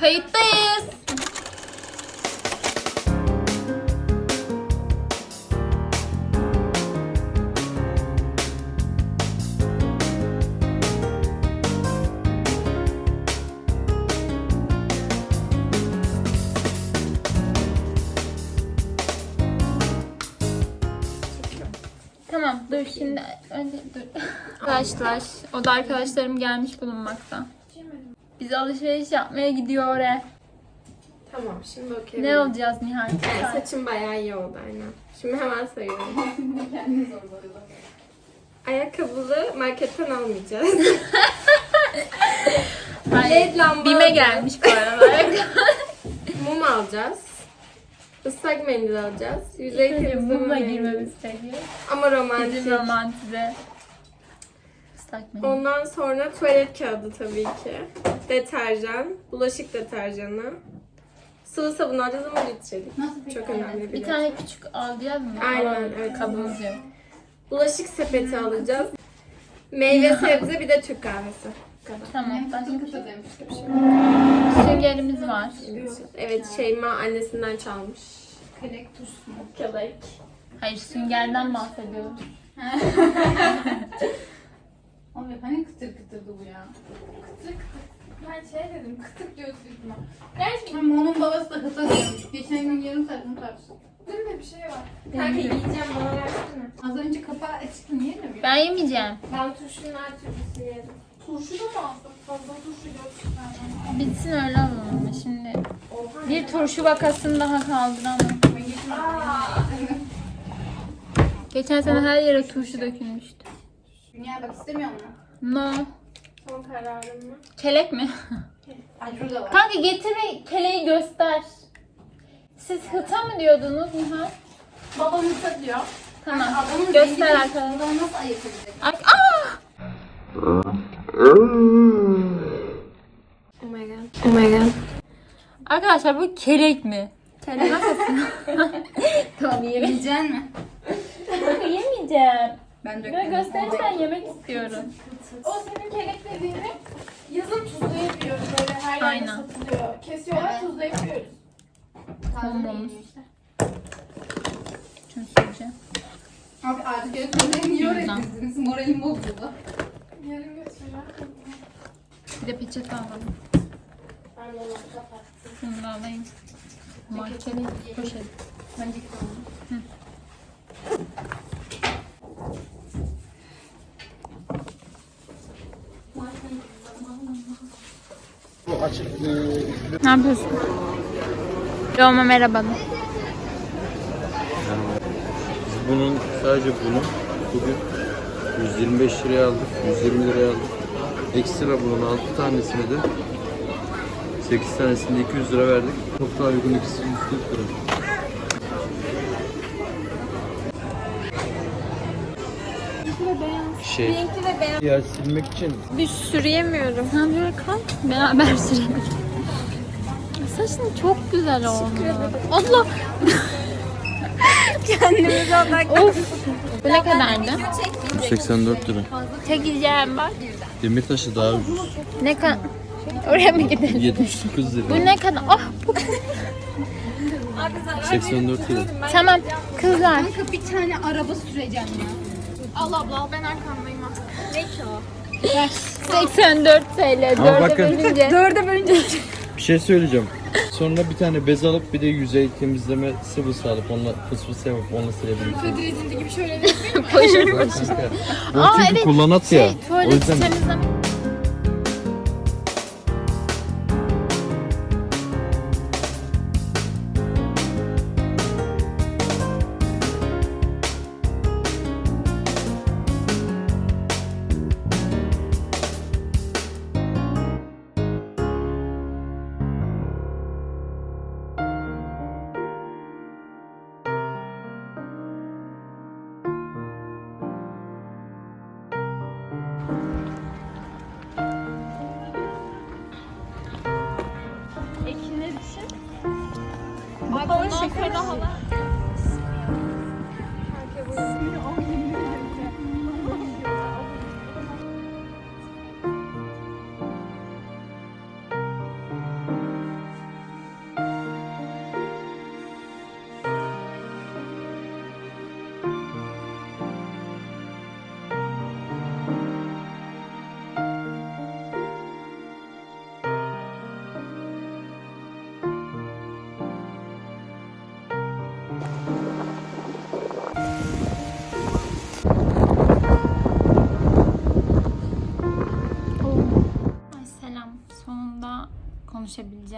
Kayıttayız. Tamam dur şimdi önce dur. Arkadaşlar o da arkadaşlarım gelmiş bulunmakta. Biz alışveriş yapmaya gidiyor oraya. Tamam şimdi okey. Ne alacağız Nihal? Saçım bayağı iyi oldu aynen. Şimdi hemen sayıyorum. Ayakkabılı marketten almayacağız. Hayır, LED lamba Bime alacağız. gelmiş bu arada. Mum alacağız. Islak mendil alacağız. Yüzey temizleme Mumla girmemiz gerekiyor. Ama romantik. Bizim romantize. Mendil. Ondan sonra tuvalet kağıdı tabii ki. Deterjan, bulaşık deterjanı. Sıvı sabun alacağız ama litrelik. Nasıl Çok önemli Bir bir tane küçük alacağız mı? Aynen, Alalım. evet. Kabımız yok. Bulaşık sepeti alacağız. Meyve sebze bir de Türk kahvesi. Tamam. Başka demiş. süngerimiz var. Evet Şeyma annesinden çalmış. Kelek tuşlu. Kelek. Hayır süngerden bahsediyorum. Abi hani kıtır kıtırdı bu ya. Kıtır kıtır. Ben şey dedim kıtır diyorsun üstüne. Gerçekten Ama onun babası da kıtır diyormuş. Geçen gün yarım saat bunu tartıştık. Değil mi bir şey var? Kanka yiyeceğim bana versene. Az önce kapağı açıktı niye mi? Ben yemeyeceğim. Ben turşunun her türlüsünü yerim. Turşu da mı alsak? Fazla turşu yok. Bitsin öyle alalım ama şimdi. Bir turşu vakasını daha kaldıramam. Ben geçen sene her yere turşu dökülmüştü. Dünya bak istemiyor musun? No. Son kararım mı? Kelek mi? Ay şurada var. Kanka getir ve keleği göster. Siz hıta mı diyordunuz Nihal? Babam ıslak diyor. Tamam. Adamın Göster arkadaşlar. Nasıl ayırt edecek? Ay- Aa! Oh my god. Oh my god. Arkadaşlar bu kelek mi? Kelek Tamam yemek. Yiyecek mi? Yemeyeceğim. Ben Böyle gösterirsen yemek istiyorum. O senin kelek dediğini yazın tuzlayıp yiyoruz böyle her yerde Aynen. satılıyor. Kesiyorlar Evet. tuzlayıp yiyoruz. Olmamış. Şunu söyleyeceğim. Abi artık öğretmenleri niye öğretirsiniz? Moralim bozuldu. Yarın götüreceğim. Bir de peçete alalım. Ben de onu kapattım. Şunu da alayım. Mahkeli poşet. Bence tamam. Ne yapıyorsun? Roma merhaba. Biz bunun sadece bunu bugün 125 liraya aldık, 120 liraya aldık. Ekstra bunun 6 tanesini de 8 tanesini de 200 lira verdik. Çok daha uygun ikisi 140 lira. Şey, yer silmek için Bir sürüyemiyorum. Ha böyle kal. Beraber sürelim. Saçın çok güzel oldu. Allah. Kendimize Of. Bu ne kadardı? 84 lira. Çekeceğim bak. Demirtaşı daha ucuz. Ne kadar? Oraya mı gidelim? 79 lira. Bu ne kadar? Ah bu 84 lira. Tamam kızlar. Kanka bir tane araba süreceğim ya. Allah abla ben arkandayım ha. 84 TL. Ama Dörde bakın. bölünce. Dörde bölünce. Bir şey söyleyeceğim. Sonra bir tane bez alıp bir de yüzey temizleme sıvısı alıp onunla fıs fıs yapıp onunla silebilirsin. Kadir gibi şöyle bir Poşet poşet. Kanka, Bu Aa, çünkü evet. kullanat ya. Şey, o tuvalet yüzden temizleme. Ay bundan sonra hava.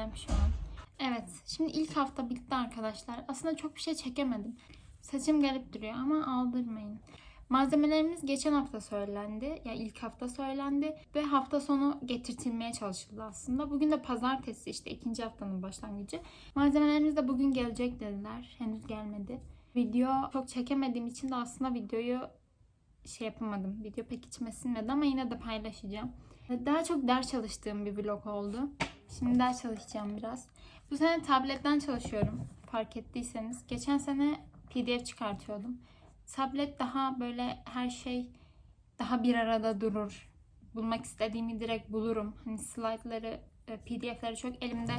Konuşabileceğim şu an. Evet, şimdi ilk hafta bitti arkadaşlar. Aslında çok bir şey çekemedim. Saçım gelip duruyor ama aldırmayın. Malzemelerimiz geçen hafta söylendi. Ya yani ilk hafta söylendi ve hafta sonu getirtilmeye çalışıldı aslında. Bugün de pazartesi işte ikinci haftanın başlangıcı. Malzemelerimiz de bugün gelecek dediler. Henüz gelmedi. Video çok çekemediğim için de aslında videoyu şey yapamadım. Video pek içime sinmedi ama yine de paylaşacağım. Daha çok ders çalıştığım bir vlog oldu. Şimdi ders çalışacağım biraz. Bu sene tabletten çalışıyorum. Fark ettiyseniz. Geçen sene PDF çıkartıyordum. Tablet daha böyle her şey daha bir arada durur. Bulmak istediğimi direkt bulurum. Hani slaytları, e, PDF'leri çok elimde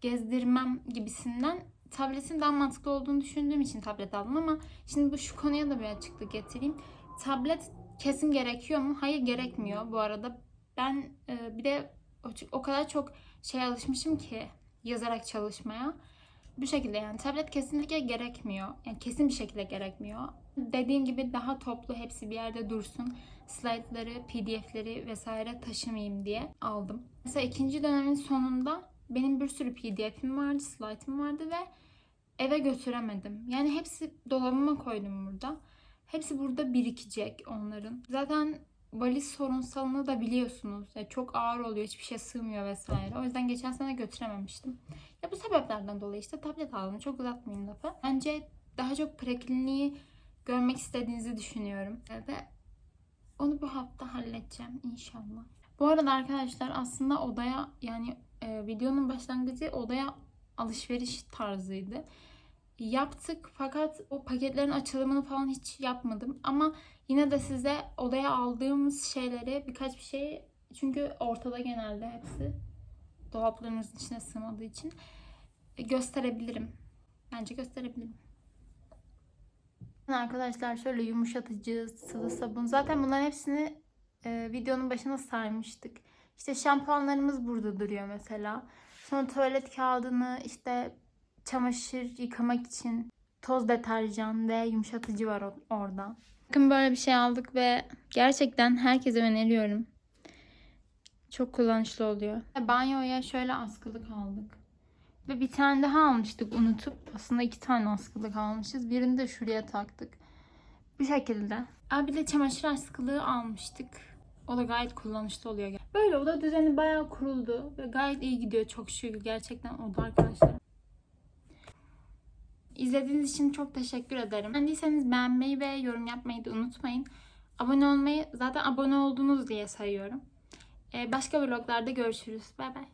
gezdirmem gibisinden tabletin daha mantıklı olduğunu düşündüğüm için tablet aldım ama şimdi bu şu konuya da bir açıklık getireyim. Tablet kesin gerekiyor mu? Hayır gerekmiyor bu arada. Ben e, bir de o, o kadar çok şey alışmışım ki yazarak çalışmaya. Bu şekilde yani tablet kesinlikle gerekmiyor. Yani kesin bir şekilde gerekmiyor. Dediğim gibi daha toplu hepsi bir yerde dursun. Slaytları, pdf'leri vesaire taşımayayım diye aldım. Mesela ikinci dönemin sonunda benim bir sürü pdf'im vardı, slaytım vardı ve eve götüremedim. Yani hepsi dolabıma koydum burada. Hepsi burada birikecek onların. Zaten valiz sorunsalını da biliyorsunuz. Yani çok ağır oluyor, hiçbir şey sığmıyor vesaire. O yüzden geçen sene götürememiştim. Ya bu sebeplerden dolayı işte tablet aldım. Çok uzatmayayım lafı. Bence daha çok prekliniği görmek istediğinizi düşünüyorum. Ve onu bu hafta halledeceğim inşallah. Bu arada arkadaşlar aslında odaya yani e, videonun başlangıcı odaya alışveriş tarzıydı. Yaptık fakat o paketlerin açılımını falan hiç yapmadım. Ama yine de size odaya aldığımız şeyleri birkaç bir şey çünkü ortada genelde hepsi dolaplarımızın içine sığmadığı için e, gösterebilirim. Bence gösterebilirim. Arkadaşlar şöyle yumuşatıcı, sıvı sabun. Zaten bunların hepsini e, videonun başına saymıştık. İşte şampuanlarımız burada duruyor mesela. Sonra tuvalet kağıdını işte çamaşır yıkamak için toz deterjan ve yumuşatıcı var orada. Bakın böyle bir şey aldık ve gerçekten herkese öneriyorum. Çok kullanışlı oluyor. Banyoya şöyle askılık aldık. Ve bir tane daha almıştık unutup. Aslında iki tane askılık almışız. Birini de şuraya taktık. Bu şekilde. Aa, bir de çamaşır askılığı almıştık. O da gayet kullanışlı oluyor. Böyle oda düzeni bayağı kuruldu. Ve gayet iyi gidiyor çok şükür. Gerçekten oda arkadaşlar. İzlediğiniz için çok teşekkür ederim. Beğendiyseniz beğenmeyi ve yorum yapmayı da unutmayın. Abone olmayı zaten abone oldunuz diye sayıyorum. Ee, başka vloglarda görüşürüz. Bay bay.